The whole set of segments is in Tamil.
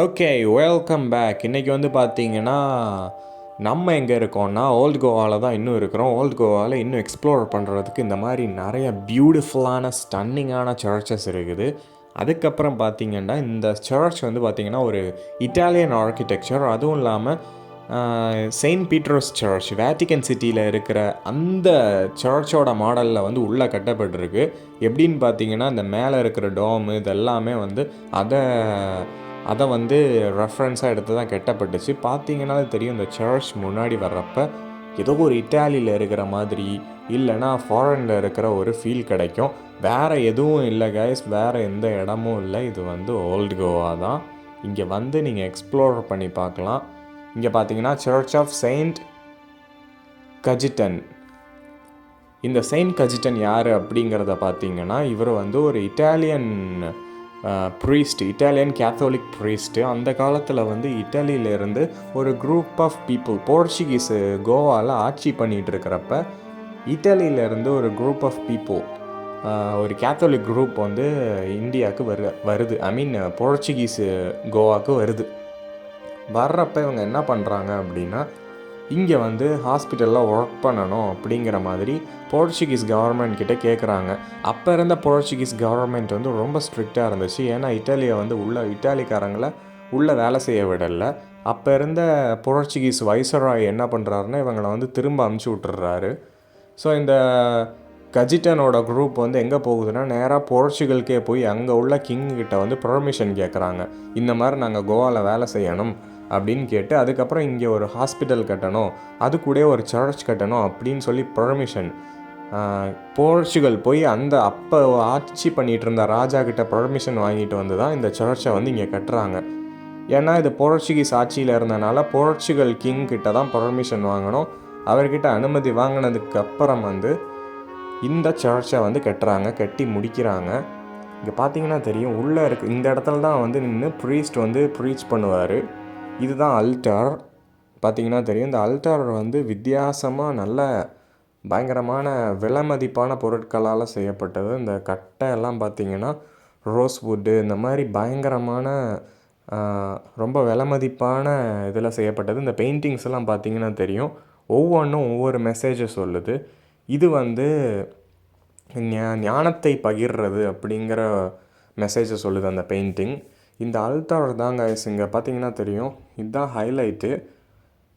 ஓகே வெல்கம் பேக் இன்றைக்கி வந்து பார்த்தீங்கன்னா நம்ம எங்கே இருக்கோம்னா ஓல்டு கோவாவில் தான் இன்னும் இருக்கிறோம். ஓல்டு கோவாவில் இன்னும் எக்ஸ்ப்ளோர் பண்ணுறதுக்கு இந்த மாதிரி நிறைய பியூட்டிஃபுல்லான ஸ்டன்னிங்கான சர்ச்சஸ் இருக்குது. அதுக்கப்புறம் பார்த்தீங்கன்னா இந்த சர்ச் வந்து பார்த்திங்கன்னா ஒரு இட்டாலியன் ஆர்கிடெக்சர் அதுவும் இல்லாமல் செயின்ட் பீட்டர்ஸ் சர்ச் வேட்டிகன் சிட்டியில் இருக்கிற அந்த சர்ச்சோட மாடலில் வந்து உள்ளே கட்டப்பட்டிருக்கு. எப்படின்னு பார்த்தீங்கன்னா இந்த மேலே இருக்கிற டோமு இதெல்லாமே வந்து அதை அதை வந்து ரெஃபரன்ஸாக எடுத்து தான் கெட்டப்பட்டுச்சு பார்த்தீங்கன்னா தெரியும் இந்த சர்ச் முன்னாடி வர்றப்ப ஏதோ ஒரு இட்டாலியில் இருக்கிற மாதிரி இல்லைன்னா ஃபாரினில் இருக்கிற ஒரு ஃபீல் கிடைக்கும். வேறு எதுவும் இல்லை கைஸ் வேறு எந்த இடமும் இல்லை. இது வந்து ஓல்டு கோவா தான். இங்கே வந்து நீங்கள் எக்ஸ்ப்ளோர் பண்ணி பார்க்கலாம். இங்கே பார்த்தீங்கன்னா சர்ச் ஆஃப் செயின்ட் கஜிட்டன் இந்த செயின்ட் கஜிட்டன் யார் அப்படிங்கிறத பார்த்தீங்கன்னா இவர் வந்து ஒரு Italian priest Italian Catholic priest அந்த காலத்தில் வந்து இட்டாலியிலேருந்து ஒரு குரூப் ஆஃப் பீப்புள் போர்ச்சுகீஸு கோவாவில் ஆட்சி பண்ணிகிட்டு இருக்கிறப்ப இட்டாலியிலேருந்து ஒரு குரூப் ஆஃப் பீப்புள் ஒரு கேத்தோலிக் குரூப் வந்து இந்தியாவுக்கு வரு வருது. ஐ மீன் போர்ச்சுகீஸு கோவாவுக்கு வருது. வர்றப்ப இவங்க என்ன பண்ணுறாங்க அப்படின்னா இங்கே வந்து ஹாஸ்பிட்டலில் ஒர்க் பண்ணணும் அப்படிங்கிற மாதிரி போர்ச்சுகீஸ் கவர்மெண்ட் கிட்ட கேட்குறாங்க அப்போ இருந்த போர்ச்சுகீஸ் கவர்மெண்ட் வந்து ரொம்ப ஸ்ட்ரிக்டாக இருந்துச்சு. ஏன்னா இட்டாலியை வந்து உள்ள இட்டாலிக்காரங்களை உள்ளே வேலை செய்ய விடலை. அப்போ இருந்த போர்ச்சுகீஸ் வைசராய் என்ன பண்ணுறாருன்னா இவங்களை வந்து திரும்ப அமுச்சு விட்டுறாரு ஸோ இந்த கஜிட்டனோட குரூப் வந்து எங்கே போகுதுன்னா நேராக போர்ச்சுகல்கே போய் அங்கே உள்ள கிங் கிட்ட வந்து பர்மிஷன் கேட்குறாங்க இந்த மாதிரி நாங்கள் கோவாவில் வேலை செய்யணும். அப்படின்னு கேட்டு அதுக்கப்புறம் இங்கே ஒரு ஹாஸ்பிட்டல் கட்டணும் அது கூட ஒரு சர்ச் கட்டணும் அப்படின்னு சொல்லி பர்மிஷன் போர்ச்சுகல் போய் அந்த அப்போ ஆட்சி பண்ணிகிட்டு இருந்த ராஜா கிட்ட பர்மிஷன் வாங்கிட்டு வந்து தான் இந்த சர்ச்சை வந்து இங்கே கட்டுறாங்க. ஏன்னா இது போர்ச்சுகீஸ் ஆட்சியில் இருந்தனால போர்ச்சுகல் கிங் கிட்ட தான் பர்மிஷன் வாங்கணும். அவர்கிட்ட அனுமதி வாங்கினதுக்கு அப்புறம் வந்து இந்த சர்ச்சை வந்து கட்டுறாங்க கட்டி முடிக்கிறாங்க. இங்கே பார்த்தீங்கன்னா தெரியும் உள்ளே இருக்கு இந்த இடத்துல தான் வந்து நின்று ப்ரீஸ்ட் வந்து ப்ரீச் பண்ணுவார். இதுதான் அல்டார் பார்த்தீங்கன்னா தெரியும். இந்த அல்டார் வந்து வித்தியாசமாக நல்ல பயங்கரமான விலை மதிப்பான பொருட்களால் செய்யப்பட்டது. இந்த கட்டை எல்லாம் பார்த்தீங்கன்னா ரோஸ் வுட்டு இந்த மாதிரி பயங்கரமான ரொம்ப விலை மதிப்பான இதில் செய்யப்பட்டது. இந்த பெயிண்டிங்ஸ் எல்லாம் தெரியும். ஒவ்வொன்றும் ஒவ்வொரு மெசேஜை சொல்லுது. இது வந்து ஞானத்தை பகிர்றது அப்படிங்கிற மெசேஜை சொல்லுது அந்த பெயிண்டிங் இந்த அல்தார் தாங்க இங்கே பார்த்தீங்கன்னா தெரியும். இதுதான் ஹைலைட்டு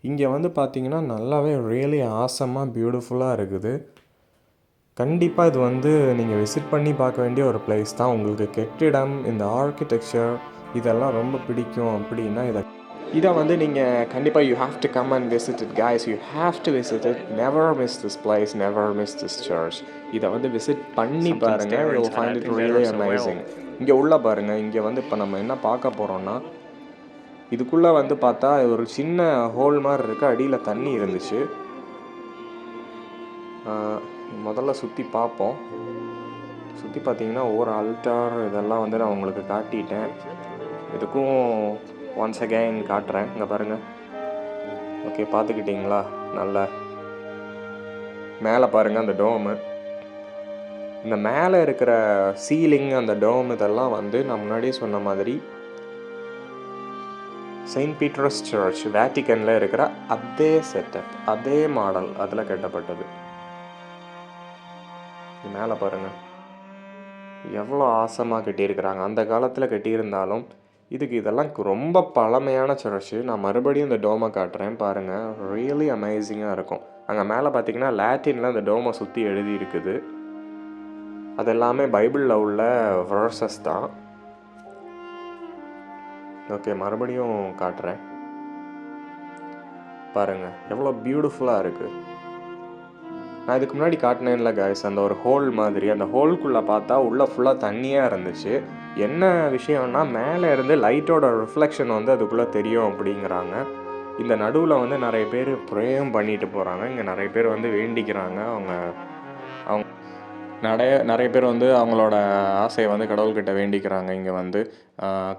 இங்கே வந்து பார்த்தீங்கன்னா நல்லாவே ரியலி ஆசமாக பியூட்டிஃபுல்லாக இருக்குது. கண்டிப்பாக இது வந்து நீங்கள் விசிட் பண்ணி பார்க்க வேண்டிய ஒரு பிளேஸ் தான். உங்களுக்கு கெட்டிடம் இந்த ஆர்கிடெக்சர் இதெல்லாம் ரொம்ப பிடிக்கும் அப்படின்னா இதை இதை வந்து நீங்கள் கண்டிப்பாக you have to come and visit it guys you have to visit it never miss this place never miss this church இதை வந்து விசிட் பண்ணி பாருங்கள் you find it really amazing இங்கே உள்ளே பாருங்கள் இங்கே வந்து இப்போ நம்ம என்ன பார்க்க போகிறோம்னா இதுக்குள்ளே வந்து பார்த்தா ஒரு சின்ன ஹோல் மாதிரி இருக்குது அடியில் தண்ணி இருந்துச்சு. முதல்ல சுற்றி பார்ப்போம். சுற்றி பார்த்தீங்கன்னா ஒவ்வொரு அல்டார் இதெல்லாம் வந்து நான் உங்களுக்கு காட்டிட்டேன். இதுக்கும் ஒன்ஸ் அகைன் காட்டுறேன். இங்கே பாருங்கள் ஓகே பார்த்துக்கிட்டிங்களா? நல்லா. மேலே பாருங்கள் அந்த டோமு இந்த மேலே இருக்கிற சீலிங் அந்த டோம் இதெல்லாம் வந்து நான் முன்னாடியே சொன்ன மாதிரி செயின்ட் பீட்டர்ஸ் சர்ச் வேட்டிக்கனில் இருக்கிற அதே செட்டப் அதே மாடல் அதில் கட்டப்பட்டது. மேலே பாருங்கள் எவ்வளோ ஆசமாக கட்டியிருக்கிறாங்க. அந்த காலத்தில் கட்டியிருந்தாலும் இதுக்கு இதெல்லாம் ரொம்ப பழமையான சர்ச்சு நான் மறுபடியும் இந்த டோமை காட்டுறேன். பாருங்கள் ரியலி அமேசிங்காக இருக்கும். அங்கே மேலே பார்த்தீங்கன்னா லாட்டினில் அந்த டோமை சுற்றி எழுதி இருக்குது அது எல்லாமே பைபிளில் உள்ள வேர்சஸ் தான். ஓகே மறுபடியும் காட்டுறேன். பாருங்கள் எவ்வளோ பியூட்டிஃபுல்லாக இருக்குது நான் இதுக்கு முன்னாடி காட்டினேன்ல கைஸ் அந்த ஒரு ஹோல் மாதிரி. அந்த ஹோல்குள்ளே பார்த்தா உள்ளே ஃபுல்லாக தண்ணியாக இருந்துச்சு. என்ன விஷயம்னா மேலே இருந்து லைட்டோட ரிஃப்ளெக்ஷன் வந்து அதுக்குள்ளே தெரியும் அப்படிங்கிறாங்க. இந்த நடுவில் வந்து நிறைய பேர் ப்ரேயும் பண்ணிட்டு போகிறாங்க இங்கே நிறைய பேர் வந்து வேண்டிக்கிறாங்க. அவங்க அவங்க நிறைய நிறைய பேர் வந்து அவங்களோட ஆசையை வந்து கடவுள்கிட்ட வேண்டிக்கிறாங்க இங்கே வந்து.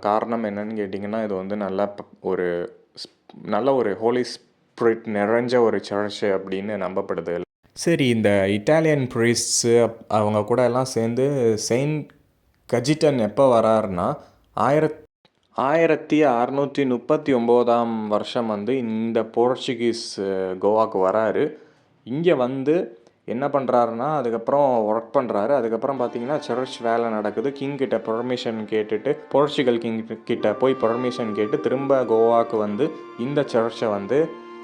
காரணம் என்னன்னு கேட்டிங்கன்னா இது வந்து நல்ல ஒரு நல்ல ஒரு ஹோலி ஸ்பிரிட் நிறைஞ்ச ஒரு சர்ச்சு அப்படின்னு நம்பப்படுது. சரி இந்த இட்டாலியன் ப்ரீஸ்ட்ஸு அவங்க கூட எல்லாம் சேர்ந்து செயின்ட் கஜிட்டன் எப்போ வராருன்னா ஆயிரத் ஆயிரத்தி அறநூற்றி முப்பத்தி ஒம்போதாம் வருஷம் வந்து இந்த போர்ச்சுகீஸ் கோவாக்கு வராரு. இங்கே வந்து என்ன பண்ணுறாருன்னா அதுக்கப்புறம் ஒர்க் பண்ணுறாரு அதுக்கப்புறம் பார்த்தீங்கன்னா சர்ச் வேலை நடக்குது. கிங் கிட்ட பர்மிஷன் கேட்டுட்டு போர்ச்சுகல் கிங் கிட்ட போய் பர்மிஷன் கேட்டு திரும்ப கோவாக்கு வந்து இந்த சர்ச்சை வந்து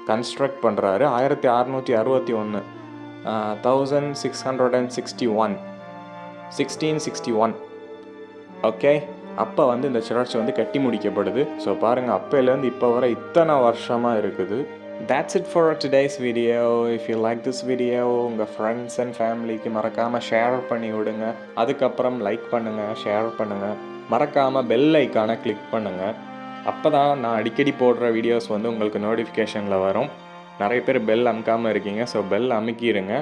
கன்ஸ்ட்ரக்ட் பண்ணுறாரு ஆயிரத்தி அறநூற்றி அறுபத்தி ஒன்று thousand six hundred and sixty one sixteen sixty one okay அப்போ வந்து இந்த சர்ச் வந்து கட்டி முடிக்கப்படுது. ஸோ பாருங்கள் அப்போலேருந்து இப்போ வர இத்தனை வருஷமாக இருக்குது. That's it for today's video if you like this video உங்கள் ஃப்ரெண்ட்ஸ் அண்ட் ஃபேமிலிக்கு மறக்காமல் ஷேர் பண்ணி விடுங்க. அதுக்கப்புறம் லைக் பண்ணுங்கள் ஷேர் பண்ணுங்கள் மறக்காமல் பெல் ஐக்கானை கிளிக் பண்ணுங்கள் அப்போ தான் நான் அடிக்கடி போடுற வீடியோஸ் வந்து உங்களுக்கு நோட்டிஃபிகேஷனில் வரும். நிறைய பேர் பெல் அமுக்காமல் இருக்கீங்க ஸோ பெல் அமுக்கிடுங்க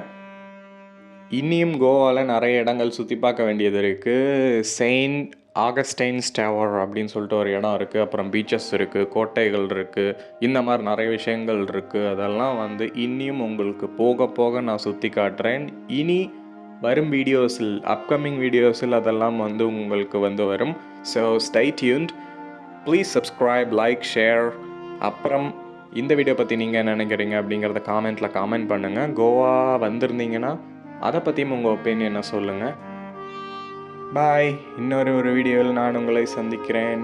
இன்னியும் கோவாவில் நிறைய இடங்கள் சுற்றி பார்க்க வேண்டியது இருக்குது செயின்ட் ஆகஸ்டைன்ஸ் டவர் அப்படின்னு சொல்லிட்டு ஒரு இடம் இருக்குது அப்புறம் பீச்சஸ் இருக்குது கோட்டைகள் இருக்குது இந்த மாதிரி நிறைய விஷயங்கள் இருக்குது அதெல்லாம் வந்து இனியும் உங்களுக்கு போக போக நான் சுற்றி காட்டுறேன். இனி வரும் வீடியோஸில் அப்கமிங் வீடியோஸில் அதெல்லாம் வந்து உங்களுக்கு வந்து வரும். So stay tuned please subscribe like share அப்புறம் இந்த வீடியோ பற்றி நீங்கள் என்ன நினைக்கிறீங்க அப்படிங்கிறத காமெண்ட்டில் காமெண்ட் பண்ணுங்கள் கோவா வந்திருந்தீங்கன்னா அதை பற்றியும் உங்கள் ஒப்பீனியனை சொல்லுங்கள் பாய் இன்னொரு ஒரு வீடியோவில் நான் உங்களை சந்திக்கிறேன்.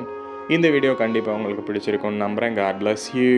இந்த வீடியோ கண்டிப்பாக உங்களுக்கு பிடிச்சிருக்கும்னு நம்புகிறேன் காட் பிளஸ் யூ